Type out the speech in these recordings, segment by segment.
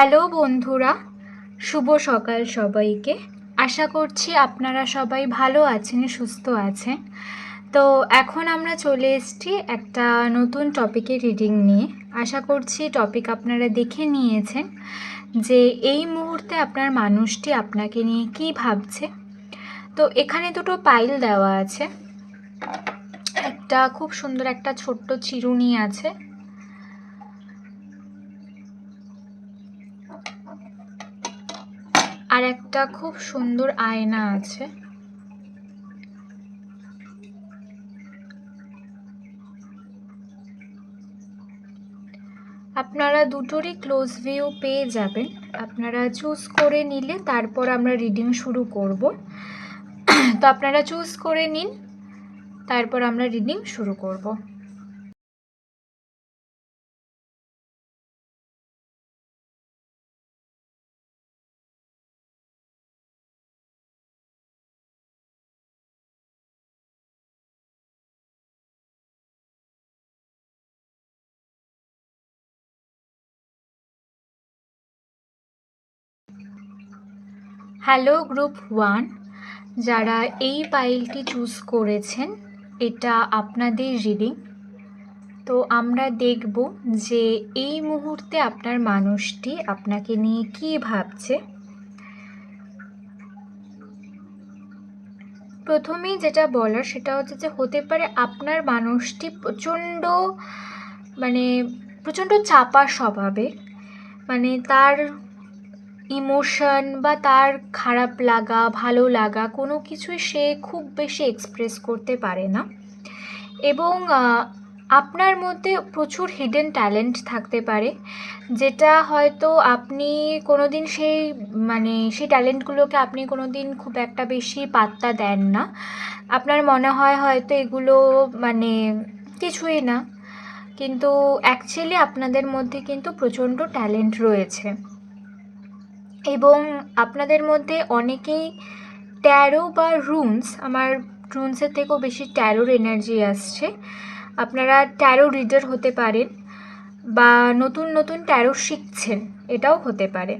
Hello বন্ধুরা, শুভ সকাল সবাইকে। আশা করছি আপনারা সবাই ভালো আছেন, সুস্থ আছেন। তো এখন আমরা চলে এসেছি একটা নতুন টপিকের রিডিং নিয়ে। আশা করছি টপিক আপনারা দেখে নিয়েছেন যে এই মুহূর্তে আপনার মানুষটি আপনাকে নিয়ে কী ভাবছে। তো এখানে দুটো পাইল দেওয়া আছে। একটা খুব সুন্দর একটা ছোট্ট চিরুনি আছে। আর একটা খুব সুন্দর আয়না আছে। আপনারা দুটোরই ক্লোজ ভিউ পেয়ে যাবেন। আপনারা চুজ করে নিলে তারপর আমরা রিডিং শুরু করব। তো আপনারা চুজ করে নিন, তারপর আমরা রিডিং শুরু করব। হ্যালো গ্রুপ ওয়ান যারা এই পাইলটি চুজ করেছেন, এটা আপনাদের রিডিং তো আমরা দেখব যে এই মুহূর্তে আপনার মানুষটি আপনাকে নিয়ে কী ভাবছে। প্রথমেই যেটা বলার সেটা হচ্ছে যে হতে পারে আপনার মানুষটি প্রচণ্ড মানে প্রচণ্ড চাপা স্বভাবে মানে তার ইমোশন বা তার খারাপ লাগা, ভালো লাগা কোনো কিছুই সে খুব বেশি এক্সপ্রেস করতে পারে না। এবং আপনার মধ্যে প্রচুর হিডেন ট্যালেন্ট থাকতে পারে, যেটা হয়তো আপনি কোনো দিন সেই মানে সেই ট্যালেন্টগুলোকে আপনি কোনো দিন খুব একটা বেশি পাত্তা দেন না। আপনার মনে হয় হয়তো এগুলো মানে কিছুই না। কিন্তু অ্যাকচুয়ালি আপনাদের মধ্যে কিন্তু প্রচণ্ড ট্যালেন্ট রয়েছে। এবং আপনাদের মধ্যে অনেকেই ট্যারো বা রুনস আমার রুনসের থেকেও বেশি ট্যারোর এনার্জি আসছে। আপনারা ট্যারো রিডার হতে পারেন বা নতুন নতুন ট্যারো শিখছেন, এটাও হতে পারে।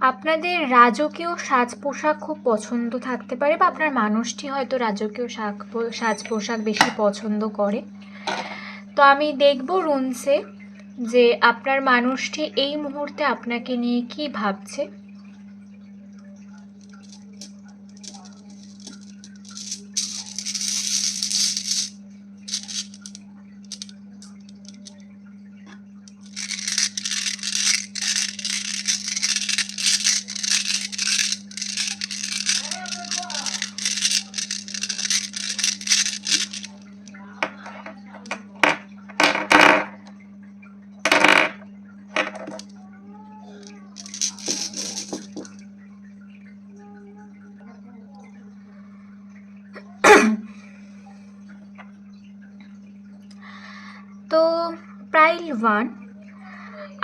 আপনাদের রাজকীয় সাজ পোশাক খুব পছন্দ থাকতে পারে বা আপনার মানুষটি হয়তো রাজকীয় শাক সাজ পোশাক বেশি পছন্দ করে। তো আমি দেখব রুনসে যে আপনার মানুষটি এই মুহূর্তে আপনাকে নিয়ে কি ভাবছে তো প্রাইল ওয়ান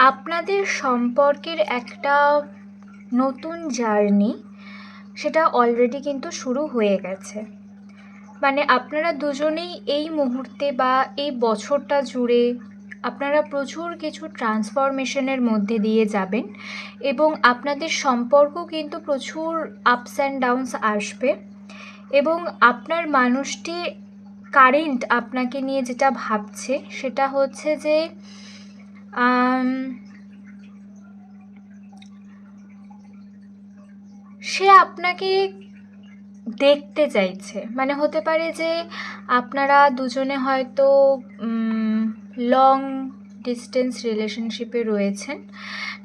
আপনাদের সম্পর্কের একটা নতুন জার্নি, সেটা অলরেডি কিন্তু শুরু হয়ে গেছে। মানে আপনারা দুজনেই এই মুহূর্তে বা এই বছরটা জুড়ে আপনারা প্রচুর কিছু ট্রান্সফরমেশনের মধ্যে দিয়ে যাবেন এবং আপনাদের সম্পর্ক কিন্তু প্রচুর আপস অ্যান্ড ডাউনস আসবে এবং আপনার মানুষটি কারেন্ট আপনাকে নিয়ে যেটা ভাবছে সেটা হচ্ছে যে সে আপনাকে দেখতে চাইছে। মানে হতে পারে যে আপনারা দুজনে হয়তো লং ডিস্টেন্স রিলেশনশিপে রয়েছেন।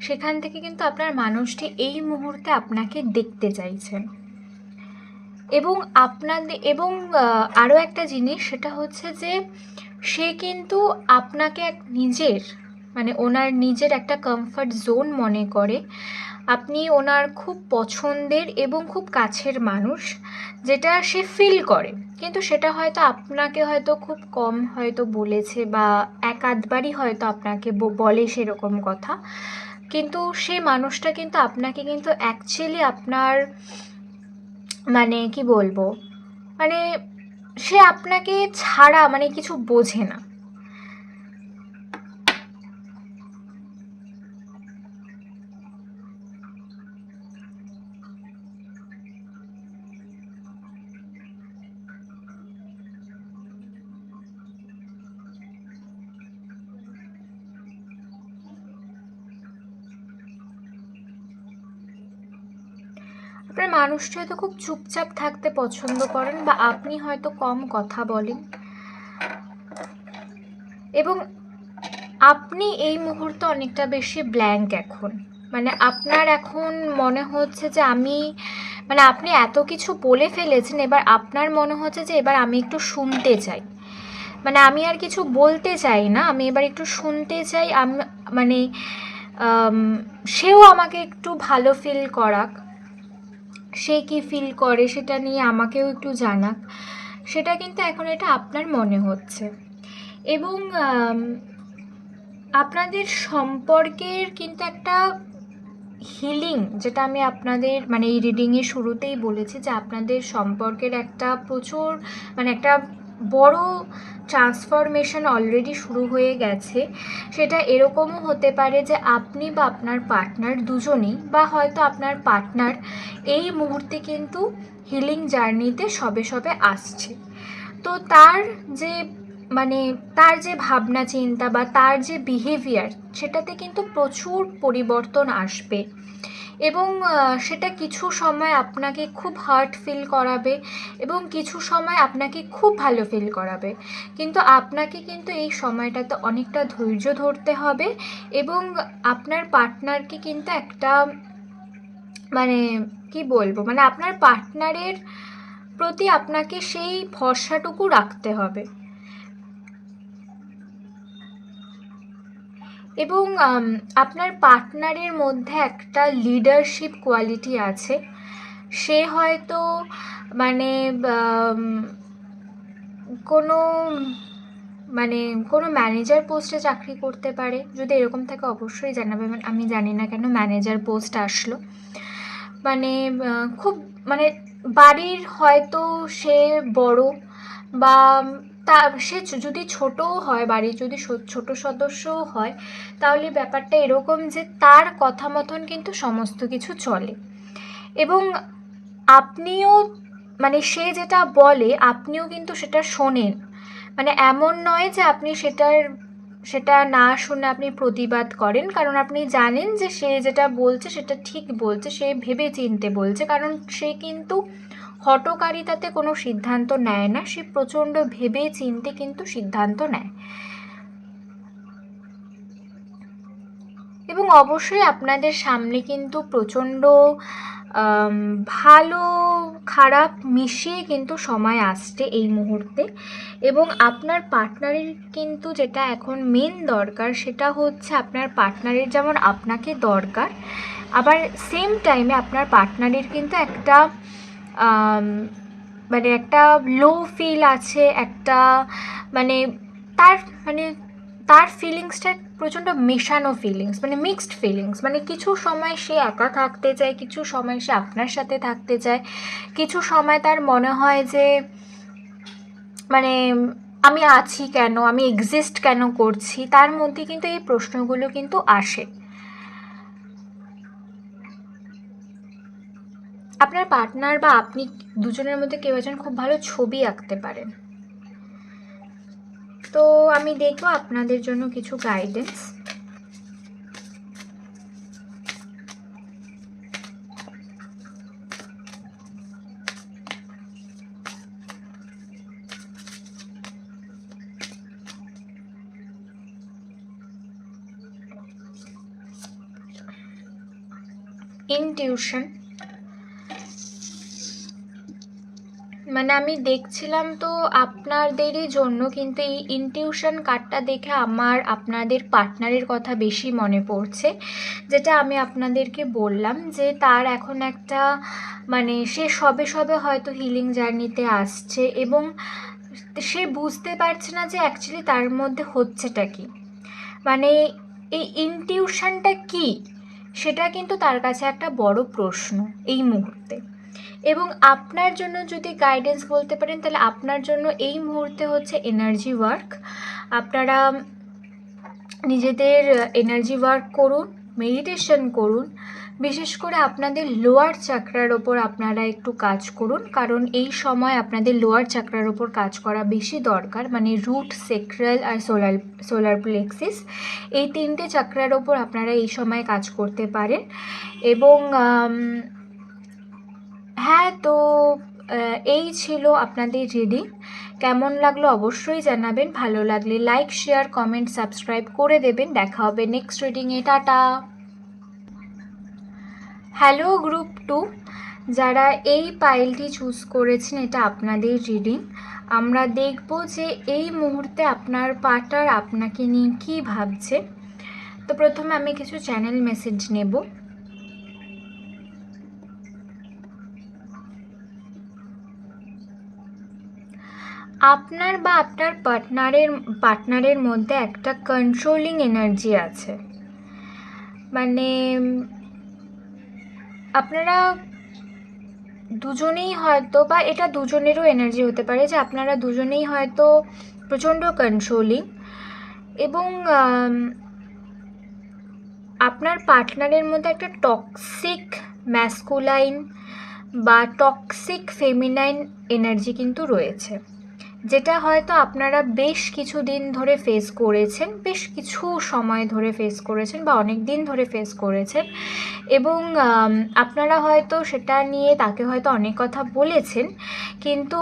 সেখান থেকে কিন্তু আপনার মানুষটি এই মুহূর্তে আপনাকে দেখতে চাইছেন। এবং আপনাদের, এবং আরও একটা জিনিস সেটা হচ্ছে যে সে কিন্তু আপনাকে এক নিজের মানে ওনার নিজের একটা কমফর্ট জোন মনে করে। আপনি ওনার খুব পছন্দের এবং খুব কাছের মানুষ, যেটা সে ফিল করে। কিন্তু সেটা হয়তো আপনাকে হয়তো খুব কম হয়তো বলেছে বা এক আধবারই হয়তো আপনাকে বলে সেরকম কথা। কিন্তু সেই মানুষটা কিন্তু আপনাকে কিন্তু অ্যাকচুয়ালি আপনার মানে কি বলব? মানে সে আপনাকে ছাড়া মানে কিছু বোঝে না। মানুষটি হয়তো খুব চুপচাপ থাকতে পছন্দ করেন বা আপনি হয়তো কম কথা বলেন। এবং আপনি এই মুহূর্তে অনেকটা বেশি ব্ল্যাঙ্ক এখন। মানে আপনার এখন মনে হচ্ছে যে আমি মানে আপনি এত কিছু বলে ফেলেছেন, এবার আপনার মনে হচ্ছে যে এবার আমি একটু শুনতে চাই। মানে আমি আর কিছু বলতে চাই না, আমি এবার একটু শুনতে চাই, আমি মানে সেও আমাকে একটু ভালো ফিল করাক। সে কি ফিল করে সেটা নিয়ে আমাকেও একটু জানাক। সেটা কিন্তু এখন এটা আপনার মনে হচ্ছে। এবং আপনাদের সম্পর্কের কিন্তু একটা হিলিং যেটা আমি আপনাদের মানে এই রিডিংয়ের শুরুতেই বলেছি যে আপনাদের সম্পর্কের একটা প্রচুর মানে একটা বড় ট্রান্সফরমেশন অলরেডি শুরু হয়ে গেছে। সেটা এরকমও হতে পারে যে আপনি বা আপনার পার্টনার দুজনেই বা হয়তো আপনার পার্টনার এই মুহূর্তে কিন্তু হিলিং জার্নিতে সবে সবে আসছে। তো তার যে মানে তার যে ভাবনা চিন্তা বা তার যে বিহেভিয়ার সেটাতে কিন্তু প্রচুর পরিবর্তন আসবে। এবং সেটা কিছু সময় আপনাকে খুব হার্ট ফিল করাবে এবং কিছু সময় আপনাকে খুব ভালো ফিল করাবে। কিন্তু আপনাকে কিন্তু এই সময়টাতে অনেকটা ধৈর্য ধরতে হবে এবং আপনার পার্টনারকে কিন্তু একটা মানে কি বলব মানে আপনার পার্টনারের প্রতি আপনাকে সেই ভরসাটুকু রাখতে হবে। এবং আপনার পার্টনারের মধ্যে একটা লিডারশিপ কোয়ালিটি আছে। সে হয়তো মানে কোনো মানে কোনো ম্যানেজার পোস্টে চাকরি করতে পারে। যদি এরকম থাকে, অবশ্যই জানাবে। মানে আমি জানি না কেন ম্যানেজার পোস্ট আসলো। মানে খুব মানে বাড়ির হয়তো সে বড় বা তা সে যদি ছোটও হয় বাড়ির, যদি ছোট সদস্যও হয়, তাহলে ব্যাপারটা এরকম যে তার কথা মতন কিন্তু সমস্ত কিছু চলে। এবং আপনিও মানে সে যেটা বলে, আপনিও কিন্তু সেটা শোনেন। মানে এমন নয় যে আপনি সেটার, সেটা না শুনে আপনি প্রতিবাদ করেন, কারণ আপনি জানেন যে সে যেটা বলছে সেটা ঠিক বলছে, সে ভেবে চিনতে বলছে, কারণ সে কিন্তু হটকারিতাতে কোনো সিদ্ধান্ত নেয় না, সে প্রচণ্ড ভেবে চিনতে কিন্তু সিদ্ধান্ত নেয়। এবং অবশ্যই আপনাদের সামনে কিন্তু প্রচণ্ড ভালো, খারাপ মিশিয়ে কিন্তু সময় আসছে এই মুহূর্তে। এবং আপনার পার্টনারের কিন্তু যেটা এখন মেন দরকার, সেটা হচ্ছে আপনার পার্টনারের যেমন আপনাকে দরকার, আবার সেম টাইমে আপনার পার্টনারের কিন্তু একটা মানে একটা লো ফিল আছে, একটা মানে তার মানে তার ফিলিংসটা প্রচণ্ড মেশানো ফিলিংস মানে মিক্সড ফিলিংস মানে কিছু সময় সে একা থাকতে চায়, কিছু সময় সে আপনার সাথে থাকতে চায়, কিছু সময় তার মনে হয় যে মানে আমি আছি কেন, আমি এক্সিস্ট কেন করছি, তার মধ্যে কিন্তু এই প্রশ্নগুলো কিন্তু আসে। আপনার পার্টনার বা আপনি দুজনের মধ্যে কেউ একজন খুব ভালো ছবি আঁকতে পারেন। তো আমি দেখব আপনাদের জন্য কিছু গাইডেন্স ইনটিউশন মানে আমি দেখছিলাম তো আপনাদেরই জন্য, কিন্তু এই ইনটিউশন কার্ডটা দেখে আমার আপনাদের পার্টনারের কথা বেশি মনে পড়ছে। যেটা আমি আপনাদেরকে বললাম যে তার এখন একটা মানে সে সবে সবে হয়তো হিলিং জার্নিতে আসছে এবং সে বুঝতে পারছে না যে অ্যাকচুয়ালি তার মধ্যে হচ্ছেটা কি। মানে এই ইনটিউশনটা কি, সেটা কিন্তু তার কাছে একটা বড় প্রশ্ন এই মুহূর্তে। এবং আপনার জন্য যদি গাইডেন্স বলতে পারেন, তাহলে আপনার জন্য এই মুহূর্তে হচ্ছে এনার্জি ওয়ার্ক আপনারা নিজেদের এনার্জি ওয়ার্ক করুন মেডিটেশন করুন, বিশেষ করে আপনাদের লোয়ার চাকরার ওপর আপনারা একটু কাজ করুন, কারণ এই সময় আপনাদের লোয়ার চাকরার ওপর কাজ করা বেশি দরকার মানে রুট সেক্রাল আর সোলার সোলার প্লেক্সিস এই তিনটে চাকরার ওপর আপনারা এই সময় কাজ করতে পারেন। এবং হ্যাঁ তো এই ছিল আপনাদের রিডিং কেমন লাগল অবশ্যই জানাবেন। ভালো লাগলে লাইক শেয়ার কমেন্ট সাবস্ক্রাইব করে দেবেন। দেখা হবে নেক্সট রিডিংয়ে টাটা। হ্যালো গ্রুপ টু যারা এই পাইলটি চুজ করেছেন, এটা আপনাদের রিডিং আমরা দেখব যে এই মুহূর্তে আপনার পার্টনার আপনাকে নিয়ে কী ভাবছে। তো প্রথমে আমি কিছু চ্যানেল মেসেজ নেব। আপনার বা আপনার পার্টনারের পার্টনারের মধ্যে একটা কন্ট্রোলিং এনার্জি আছে। মানে আপনারা দুজনেই হয়তো বা এটা দুজনেরও এনার্জি হতে পারে যে আপনারা দুজনেই হয়তো প্রচণ্ড কন্ট্রোলিং এবং আপনার পার্টনারের মধ্যে একটা টক্সিক ম্যাসকুলাইন বা টক্সিক ফেমিনাইন এনার্জি কিন্তু রয়েছে। যেটা হয়তো আপনারা বেশ কিছু দিন ধরে ফেস করেছেন, বেশ কিছু সময় ধরে ফেস করেছেন বা অনেক দিন ধরে ফেস করেছেন এবং আপনারা হয়তো সেটা নিয়ে তাকে হয়তো অনেক কথা বলেছেন, কিন্তু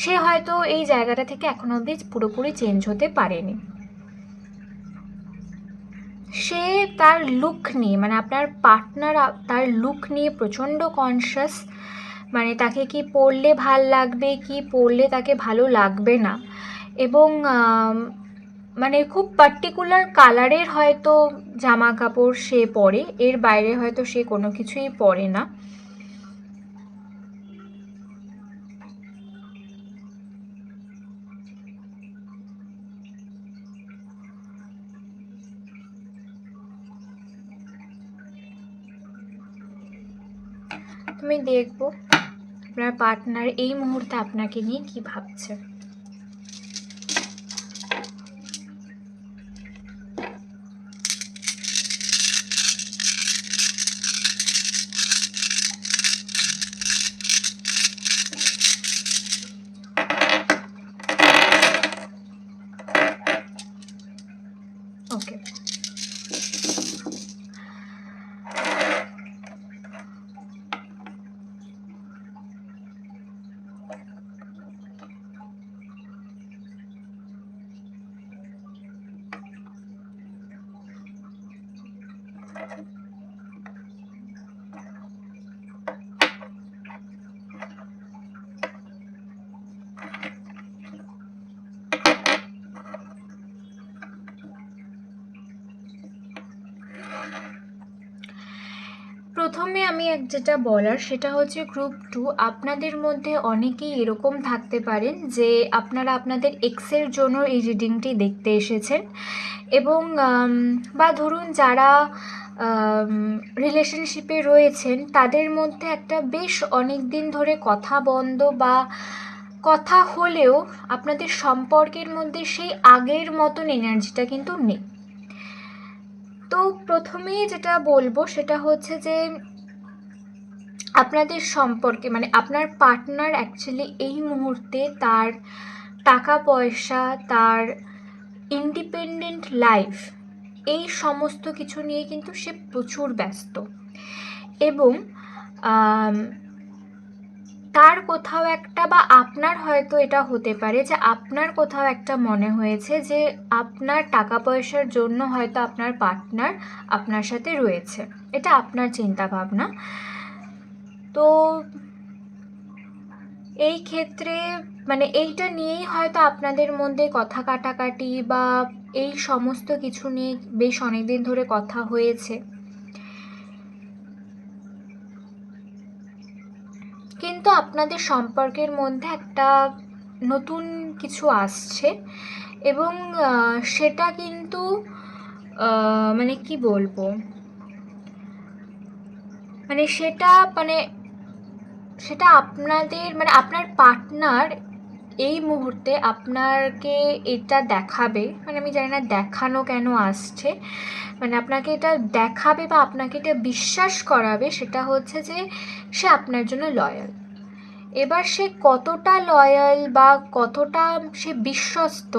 সে হয়তো এই জায়গাটা থেকে এখনও অবধি পুরোপুরি চেঞ্জ হতে পারেনি। সে তার লুক নিয়ে মানে আপনার পার্টনার তার লুক নিয়ে প্রচণ্ড কনসিয়াস মানে তাকে কি পরলে ভালো লাগবে, কি পরলে তাকে ভালো লাগবে না। এবং মানে খুব পার্টিকুলার কালারের হয়তো জামা কাপড় সে পরে, এর বাইরে হয়তো সে কোনো কিছুই পরে না। তুমি দেখব। আপনার পার্টনার এই মুহূর্তে আপনাকে নিয়ে কি ভাবছে? প্রথমে আমি এক যেটা বলার, সেটা হচ্ছে গ্রুপ টু আপনাদের মধ্যে অনেকেই এরকম থাকতে পারেন যে আপনারা আপনাদের এক্সের জন্য এই রিডিংটি দেখতে এসেছেন। এবং বা ধরুন যারা রিলেশনশিপে রয়েছেন, তাদের মধ্যে একটা বেশ অনেক দিন ধরে কথা বন্ধ বা কথা হলেও আপনাদের সম্পর্কের মধ্যে সেই আগের মতন এনার্জিটা কিন্তু নেই। তো প্রথমেই যেটা বলব সেটা হচ্ছে যে, আপনাদের সম্পর্কে মানে আপনার পার্টনার অ্যাকচুয়ালি এই মুহূর্তে তার টাকা পয়সা, তার ইন্ডিপেন্ডেন্ট লাইফ এই সমস্ত কিছু নিয়ে কিন্তু সে প্রচুর ব্যস্ত। এবং তার কোথাও একটা বা আপনার হয়তো এটা হতে পারে যে আপনার কোথাও একটা মনে হয়েছে যে আপনার টাকা পয়সার জন্য হয়তো আপনার পার্টনার আপনার সাথে রয়েছে। এটা আপনার চিন্তা ভাবনা তো এই ক্ষেত্রে মানে এইটা নিয়েই হয়তো আপনাদের মধ্যে কথা কাটাকাটি বা এই সমস্ত কিছু নিয়ে বেশ অনেক দিন ধরে কথা হয়েছে। কিন্তু আপনাদের সম্পর্কের মধ্যে একটা নতুন কিছু আসছে এবং সেটা কিন্তু মানে কি বলব? মানে সেটা মানে সেটা আপনাদের মানে আপনার পার্টনার এই মুহূর্তে আপনাকে এটা দেখাবে মানে আমি জানি না দেখানো কেন আসছে মানে আপনাকে এটা দেখাবে বা আপনাকে এটা বিশ্বাস করাবে সেটা হচ্ছে যে সে আপনার জন্য লয়াল এবার সে কতটা লয়াল বা কতটা সে বিশ্বস্ত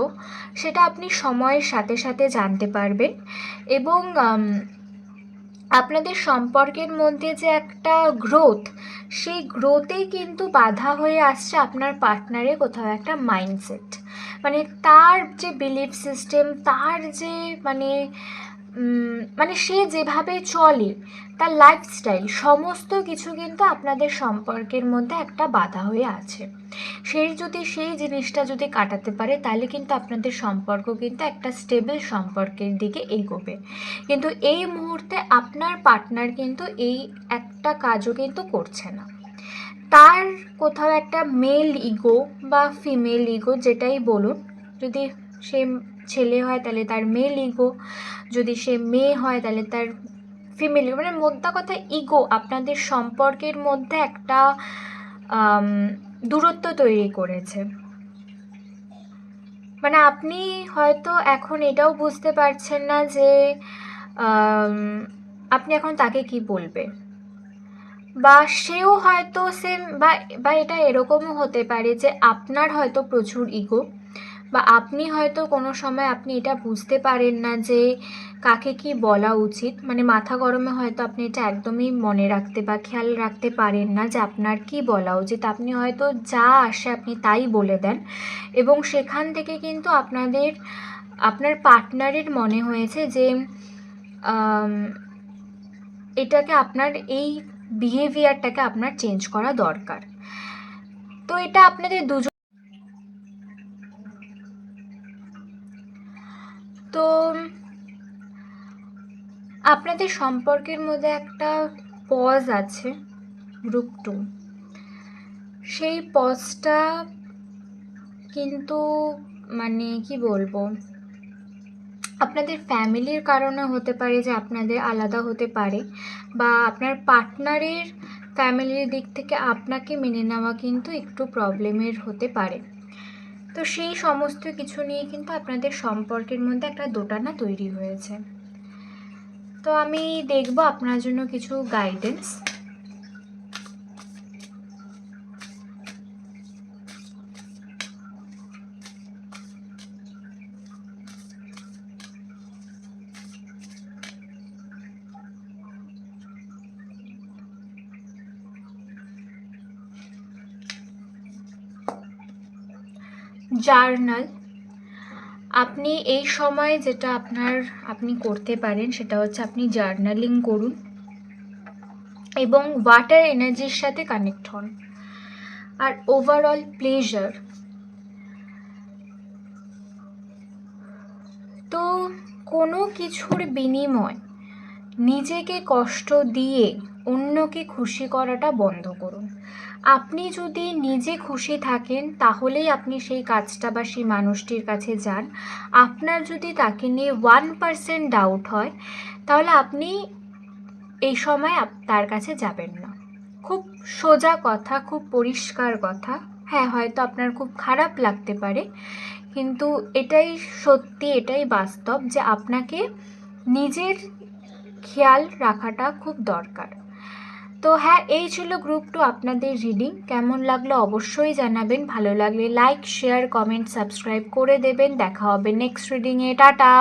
সেটা আপনি সময়ের সাথে সাথে জানতে পারবেন এবং আপনাদের সম্পর্কের মধ্যে যে একটা গ্রোথ সেই গ্রোথে কিন্তু বাধা হয়ে আসছে আপনার পার্টনারে কোথাও একটা মাইন্ডসেট মানে তার যে বিলিফ সিস্টেম তার যে মানে মানে সে যেভাবে চলে, তার লাইফস্টাইল সমস্ত কিছু কিন্তু আপনাদের সম্পর্কের মধ্যে একটা বাধা হয়ে আছে। সেই যদি সেই জিনিসটা যদি কাটাতে পারে, তাহলে কিন্তু আপনাদের সম্পর্ক কিন্তু একটা স্টেবল সম্পর্কের দিকে এগোবে। কিন্তু এই মুহূর্তে আপনার পার্টনার কিন্তু এই একটা কাজও কিন্তু করছে না। তার কোথাও একটা মেল ইগো বা ফিমেল ইগো যেটাই বলুন, যদি সে ছেলে হয় তাহলে তার মেল ইগো যদি সে মেয়ে হয় তাহলে তার ফিমেল মানে মোদ্দা কথা ইগো আপনাদের সম্পর্কের মধ্যে একটা দূরত্ব তৈরি করেছে। মানে আপনি হয়তো এখন এটাও বুঝতে পারছেন না যে আপনি এখন তাকে কি বলবে? বা সেও হয়তো সেম বা বা এটা এরকমও হতে পারে যে আপনার হয়তো প্রচুর ইগো বা আপনি হয়তো কোনো সময় আপনি এটা বুঝতে পারেন না যে কাকে কি বলা উচিত। মানে মাথা গরমে হয়তো আপনি এটা একদমই মনে রাখতে বা খেয়াল রাখতে পারেন না যে আপনার কি বলা উচিত। আপনি হয়তো যা আসে আপনি তাই বলে দেন এবং সেখান থেকে কিন্তু আপনাদের, আপনার পার্টনারের মনে হয়েছে যে এটাকে আপনার এই বিহেভিয়ারটাকে আপনার চেঞ্জ করা দরকার। তো এটা আপনাদের দুজন তো আপনাদের সম্পর্কের মধ্যে একটা পজ আছে গ্রুপ টু সেই পজটা কিন্তু মানে কি বলব? আপনাদের ফ্যামিলির কারণে হতে পারে যে আপনাদের আলাদা হতে পারে বা আপনার পার্টনারের ফ্যামিলির দিক থেকে আপনাকে মেনে নেওয়া কিন্তু একটু প্রবলেমের হতে পারে। তো সেই সমস্ত কিছু নিয়ে কিন্তু আপনাদের সম্পর্কের মধ্যে একটা দোটানা তৈরি হয়েছে। তো আমি দেখব আপনার জন্য কিছু গাইডেন্স জার্নাল। আপনি এই সময় যেটা আপনার, আপনি করতে পারেন সেটা হচ্ছে আপনি জার্নালিং করুন এবং ওয়াটার এনার্জির সাথে কানেক্ট হন। আর ওভারঅল প্লেজার তো কোনো কিছুর বিনিময় নিজেকে কষ্ট দিয়ে অন্যকে খুশি করাটা বন্ধ করুন। আপনি যদি নিজে খুশি থাকেন, তাহলেই আপনি সেই কাজটা বা সেই মানুষটির কাছে যান। আপনার যদি তাকে নিয়ে ওয়ান পার্সেন্ট ডাউট হয়, তাহলে আপনি এই সময় তার কাছে যাবেন না। খুব সোজা কথা, খুব পরিষ্কার কথা। হ্যাঁ হয়তো আপনার খুব খারাপ লাগতে পারে, কিন্তু এটাই সত্যি, এটাই বাস্তব যে আপনাকে নিজের খেয়াল রাখাটা খুব দরকার। তো হ্যাঁ এই ছিল গ্রুপ টু আপনাদের রিডিং কেমন লাগল অবশ্যই জানাবেন, ভালো লাগলে লাইক শেয়ার কমেন্ট সাবস্ক্রাইব করে দেবেন। দেখা হবে নেক্সট রিডিংয়ে টাটা!